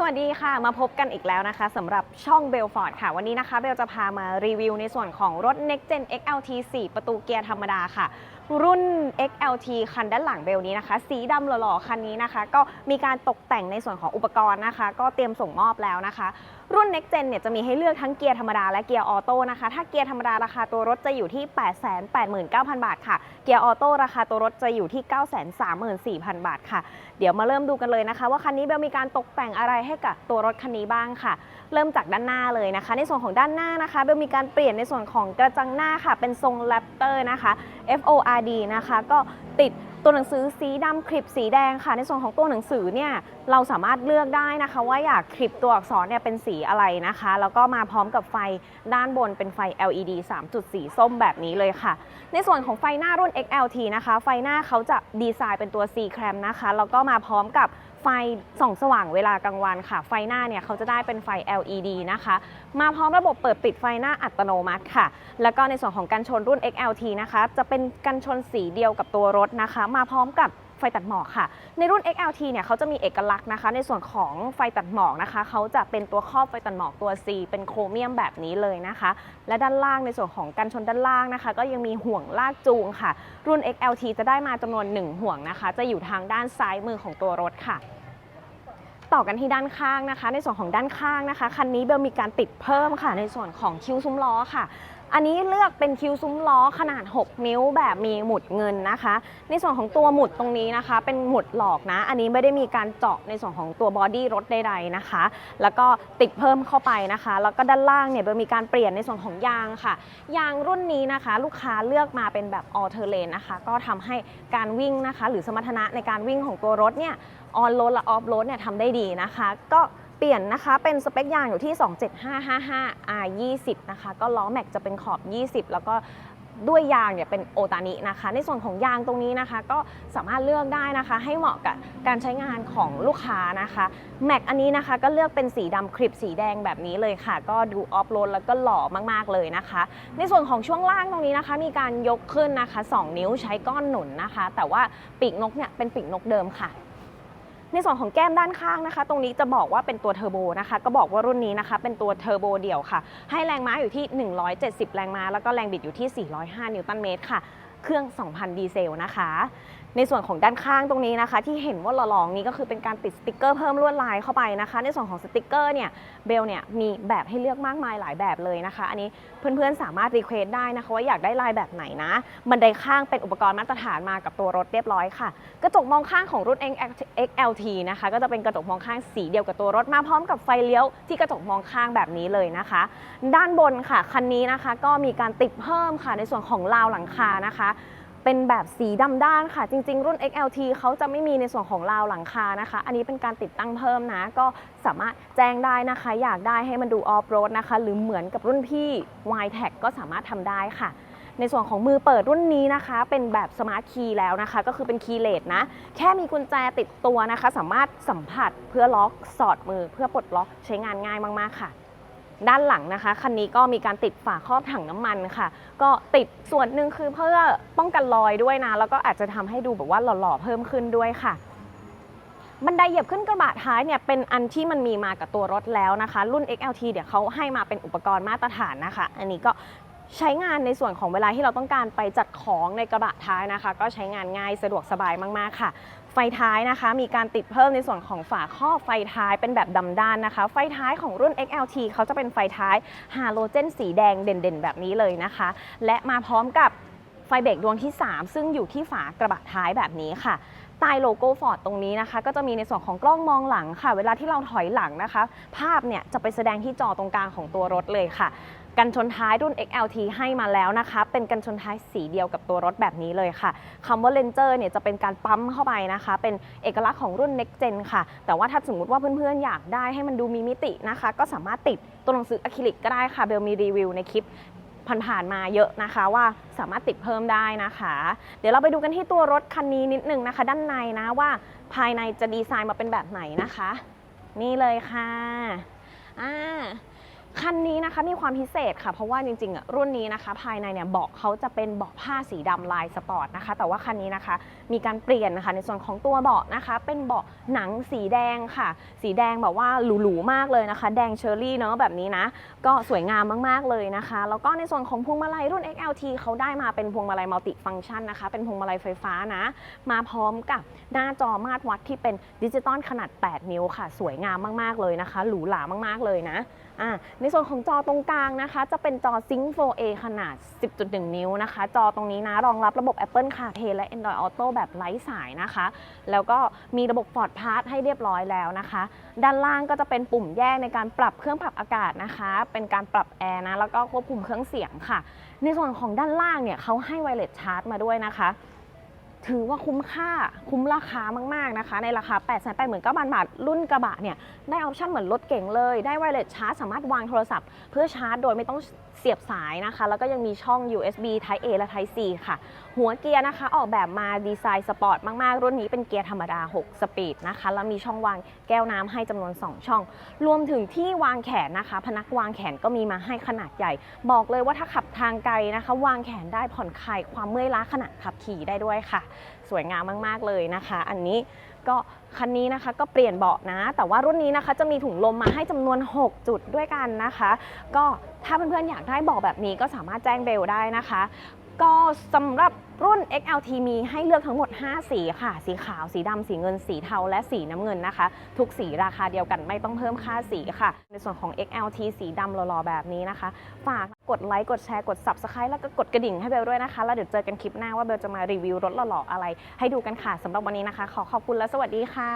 สวัสดีค่ะ มาพบกันอีกแล้วนะคะสำหรับช่องเบลฟอร์ดค่ะ วันนี้นะคะเบลจะพามารีวิวในส่วนของรถ Next Gen XLT 4 ประตูเกียร์ธรรมดาค่ะ รุ่น XLT คันด้านหลังเบลนี้นะคะ สีดำหล่อๆคันนี้นะคะ ก็มีการตกแต่งในส่วนของอุปกรณ์นะคะ ก็เตรียมส่งมอบแล้วนะคะ รุ่น Next Gen เนี่ยจะมีให้เลือกทั้งเกียร์ธรรมดาและเกียร์ออโต้นะคะ ถ้าเกียร์ธรรมดาราคาตัวรถจะอยู่ที่ 889,000 บาทค่ะ เกียร์ออโต้ราคาตัวรถจะอยู่ที่ 934,000 บาทค่ะ เดี๋ยวมาเริ่มดูกันเลยนะคะ ว่าคันนี้เบลมีการตกแต่งอะไรให้กับตัวรถคันนี้บ้างค่ะ เริ่มจากด้านหน้าเลยนะคะ ในส่วนของด้านหน้านะคะเบลมีการเปลี่ยนในส่วนของกระจังหน้าค่ะ เป็นทรงแรปเตอร์นะคะ FORD นะคะ ก็ติด ตัวหนังสือสีดำคลิปสีแดงค่ะ ในส่วนของตัวหนังสือเนี่ยเราสามารถเลือกได้นะคะ ว่าอยากคลิปตัวอักษรเนี่ยเป็นสีอะไรนะคะ แล้วก็มาพร้อมกับไฟด้านบนเป็นไฟ LED 3.4สีส้มแบบนี้เลยค่ะ ในส่วนของไฟหน้ารุ่น XLT นะคะ ไฟหน้าเขาจะดีไซน์เป็นตัว C cam นะคะแล้วก็มาพร้อมกับไฟส่องสว่างเวลากลางวันค่ะ ไฟหน้าเนี่ยเขาจะได้เป็นไฟ LED นะคะ มาพร้อมระบบเปิดปิดไฟหน้าอัตโนมัติค่ะ แล้วก็ในส่วนของกันชนรุ่น XLT นะคะ จะเป็นกันชนสีเดียวกับตัวรถนะคะ มาพร้อมกับ ไฟตัดหมอกค่ะ ในรุ่น XLT เนี่ยเขาจะมีเอกลักษณ์นะคะ ในส่วนของไฟตัดหมอกนะคะเขาจะเป็นตัวครอบไฟตัดหมอกตัว C เป็นโครเมียมแบบนี้เลยนะคะ และด้านล่างในส่วนของกันชนด้านล่างนะคะ ก็ยังมีห่วงลากจูงค่ะ รุ่น XLT จะได้มาจำนวน 1 ห่วงนะคะ จะอยู่ทางด้านซ้ายมือของตัวรถค่ะต่อกันที่ด้านข้างนะคะ ในส่วนของด้านข้างนะคะ คันนี้เบลมีการติดเพิ่มค่ะ ในส่วนของคิ้วซุ้มล้อค่ะ อันนี้เลือกเป็นคิ้วซุ้มล้อขนาด 6 นิ้วแบบมีหมุดเงินนะคะ ในส่วนของตัวหมุดตรงนี้นะคะ เป็นหมุดหลอกนะ อันนี้ไม่ได้มีการเจาะในส่วนของตัวบอดี้รถใดๆนะคะ แล้วก็ติดเพิ่มเข้าไปนะคะ แล้วก็ด้านล่างเนี่ยเบลมีการเปลี่ยนในส่วนของยางค่ะ ยางรุ่นนี้นะคะ ลูกค้าเลือกมาเป็นแบบ all terrain นะคะ ก็ทำให้การวิ่งนะคะ หรือสมรรถนะในการวิ่งของตัวรถเนี่ยออนโรดและออฟโรดเนี่ยทำได้ดีนะคะ ก็ เปลี่ยนนะคะเป็นสเปคยางอยู่ที่ 27555 R 20 นะคะก็ล้อแม็กจะเป็นขอบ 20 แล้วก็ด้วยยางเนี่ยเป็นโอตานินะคะ ในส่วนของยางตรงนี้นะคะ ก็สามารถเลือกได้นะคะ ให้เหมาะกับการใช้งานของลูกค้านะคะแม็กอันนี้นะคะก็เลือกเป็นสีดำคลิปสีแดงแบบนี้เลยค่ะ ก็ดูออฟโรดแล้วก็หล่อมากๆเลยนะคะ ในส่วนของช่วงล่างตรงนี้นะคะ มีการยกขึ้นนะคะ 2 นิ้วใช้ก้อนหนุนนะคะ แต่ว่าปีกนกเนี่ยเป็นปีกนกเดิมค่ะ ในส่วนของแก้มด้านข้างนะคะ ตรงนี้จะบอกว่าเป็นตัวเทอร์โบนะคะ ก็บอกว่ารุ่นนี้นะคะ เป็นตัวเทอร์โบเดี่ยวค่ะ ให้แรงม้าอยู่ที่ 170 แรงม้า แล้วก็แรงบิดอยู่ที่ 405 นิวตันเมตรค่ะ เครื่อง 2,000 ดีเซลนะคะ ในส่วนของด้านข้างตรงนี้นะคะ ที่เห็นว่าหลอๆนี้ก็คือเป็นการติดสติกเกอร์เพิ่มลวดลายเข้าไปนะคะ ในส่วนของสติกเกอร์เนี่ยเบลเนี่ยมีแบบให้เลือกมากมายหลายแบบเลยนะคะ อันนี้เพื่อนๆสามารถรีเควสได้นะคะว่าอยากได้ลายแบบไหนนะ บันไดข้างเป็นอุปกรณ์มาตรฐานมากับตัวรถเรียบร้อยค่ะ กระจกมองข้างของรุ่น XLT นะคะก็จะเป็นกระจกมองข้างสีเดียวกับตัวรถมาพร้อมกับไฟเลี้ยวที่กระจกมองข้างแบบนี้เลยนะคะ ด้านบนค่ะคันนี้นะคะก็มีการติดเพิ่มค่ะในส่วนของราวหลังคานะคะเป็นแบบสีดำด้านค่ะ จริง ๆ รุ่น XLT เขาจะไม่มีในส่วนของราวหลังคานะคะ อันนี้เป็นการติดตั้งเพิ่มนะ ก็สามารถแจ้งได้นะคะ อยากได้ให้มันดูออฟโรดนะคะ หรือเหมือนกับรุ่นพี่ y t e c ก็สามารถทำได้ค่ะในส่วนของมือเปิดรุ่นนี้นะคะ เป็นแบบสมาร์ทคีย์แล้วนะคะ ก็คือเป็นคีย์เลสนะ แค่มีกุญแจติดตัวนะคะ สามารถสัมผัสเพื่อล็อกสอดมือเพื่อปลดล็อกใช้งานง่ายมาก ๆ ค่ะ ด้านหลังนะคะคันนี้ก็มีการติดฝาครอบถังน้ำมันค่ะ ก็ติดส่วนหนึ่งคือเพื่อป้องกันรอยด้วยนะ แล้วก็อาจจะทำให้ดูแบบว่าหล่อๆเพิ่มขึ้นด้วยค่ะ บันไดเหยียบขึ้นกระบะท้ายเนี่ยเป็นอันที่มันมีมากับตัวรถแล้วนะคะ รุ่น XLT เดี๋ยวเขาให้มาเป็นอุปกรณ์มาตรฐานนะคะ อันนี้ก็ ใช้งานในส่วนของเวลาที่เราต้องการไปจัดของในกระบะท้ายนะคะ ก็ใช้งานง่ายสะดวกสบายมากๆค่ะ ไฟท้ายนะคะ มีการติดเพิ่มในส่วนของฝาครอบไฟท้ายเป็นแบบดำด้านนะคะ ไฟท้ายของรุ่น XLT เขาจะเป็นไฟท้ายฮาโลเจนสีแดงเด่นๆ แบบนี้เลยนะคะ และมาพร้อมกับไฟเบรกดวงที่ 3 ซึ่งอยู่ที่ฝากระบะท้ายแบบนี้ค่ะใต้โลโก้ฟอร์ดตรงนี้นะคะ ก็จะมีในส่วนของกล้องมองหลังค่ะ เวลาที่เราถอยหลังนะคะ ภาพเนี่ยจะไปแสดงที่จอตรงกลางของตัวรถเลยค่ะ กันชนท้ายรุ่น XLT ให้มาแล้วนะคะ เป็นกันชนท้ายสีเดียวกับตัวรถแบบนี้เลยค่ะคำว่า Ranger เนี่ยจะเป็นการปั๊มเข้าไปนะคะ เป็นเอกลักษณ์ของรุ่น Next Gen ค่ะ แต่ว่าถ้าสมมติว่าเพื่อนๆ อยากได้ให้มันดูมีมิตินะคะ ก็สามารถติดตัวหนังสืออะคริลิกก็ได้ค่ะ เบลมีรีวิวในคลิปผ่านๆมาเยอะนะคะว่าสามารถติดเพิ่มได้นะคะ เดี๋ยวเราไปดูกันที่ตัวรถคันนี้นิดนึงนะคะ ด้านในนะว่าภายในจะดีไซน์มาเป็นแบบไหนนะคะ นี่เลยค่ะอ่า คันนี้นะคะมีความพิเศษค่ะ เพราะว่าจริงๆอะรุ่นนี้นะคะ ภายในเนี่ยเบาะเขาจะเป็นเบาะผ้าสีดำลายสปอร์ตนะคะ แต่ว่าคันนี้นะคะ มีการเปลี่ยนนะคะในส่วนของตัวเบาะนะคะ เป็นเบาะหนังสีแดงค่ะ สีแดงแบบว่าหรูๆมากเลยนะคะ แดงเชอร์รี่เนาะแบบนี้นะ ก็สวยงามมากๆเลยนะคะ แล้วก็ในส่วนของพวงมาลัยรุ่น XLT เขาได้มาเป็นพวงมาลัยมัลติฟังก์ชันนะคะ เป็นพวงมาลัยไฟฟ้านะ มาพร้อมกับหน้าจอมาตรวัดที่เป็นดิจิตอลขนาด 8 นิ้วค่ะ สวยงามมากๆเลยนะคะ หรูหรามากๆเลยนะ อะในในส่วนของจอตรงกลางนะคะ จะเป็นจอ Sync 4A ขนาด 10.1 นิ้วนะคะ จอตรงนี้นะรองรับระบบ Apple CarPlay และ Android Auto แบบไร้สายนะคะ แล้วก็มีระบบ Ford Pass ให้เรียบร้อยแล้วนะคะ ด้านล่างก็จะเป็นปุ่มแยกในการปรับเครื่องปรับอากาศนะคะ เป็นการปรับแอร์นะแล้วก็ควบคุมเครื่องเสียงค่ะ ในส่วนของด้านล่างเนี่ยเขาให้ไวเลสชาร์จมาด้วยนะคะ ถือว่าคุ้มค่าคุ้มราคามาก ๆ นะคะ ในราคา 8 8 9 0 0 0 บาท รุ่นกระบะเนี่ย ได้ออปชั่นเหมือนรถเก่งเลย ได้ไวเลสชาร์จสามารถวางโทรศัพท์ เพื่อชาร์จโดยไม่ต้อง เสียบสายนะคะ แล้วก็ยังมีช่อง USB Type A และ Type C ค่ะ หัวเกียร์นะคะ ออกแบบมาดีไซน์สปอร์ตมาก ๆ รุ่นนี้เป็นเกียร์ธรรมดา 6 สปีดนะคะ แล้วมีช่องวางแก้วน้ำให้จำนวน 2 ช่อง รวมถึงที่วางแขนนะคะ พนักวางแขนก็มีมาให้ขนาดใหญ่ บอกเลยว่าถ้าขับทางไกลนะคะ วางแขนได้ผ่อนคลายความเมื่อยล้าขณะขับขี่ได้ด้วยค่ะ สวยงามมาก ๆ เลยนะคะ อันนี้ ก็คันนี้นะคะก็เปลี่ยนเบาะนะ แต่ว่ารุ่นนี้นะคะจะมีถุงลมมาให้จำนวน 6 จุดด้วยกันนะคะ ก็ถ้าเพื่อนๆอยากได้เบาะแบบนี้ก็สามารถแจ้งเบลได้นะคะ ก็สำหรับรุ่น XLT มีให้เลือกทั้งหมด 5 สีค่ะ สีขาว สีดำ สีเงิน สีเทา และสีน้ำเงินนะคะ ทุกสีราคาเดียวกันไม่ต้องเพิ่มค่าสีค่ะ ในส่วนของ XLT สีดำหล่อๆแบบนี้นะคะ ฝาก กดไลค์กดแชร์กด Subscribe แล้วก็กดกระดิ่งให้เบลด้วยนะคะ แล้วเดี๋ยวเจอกันคลิปหน้าว่าเบลจะมารีวิวรถหล่อๆอะไร ให้ดูกันค่ะสำหรับวันนี้นะคะ ขอขอบคุณและสวัสดีค่ะ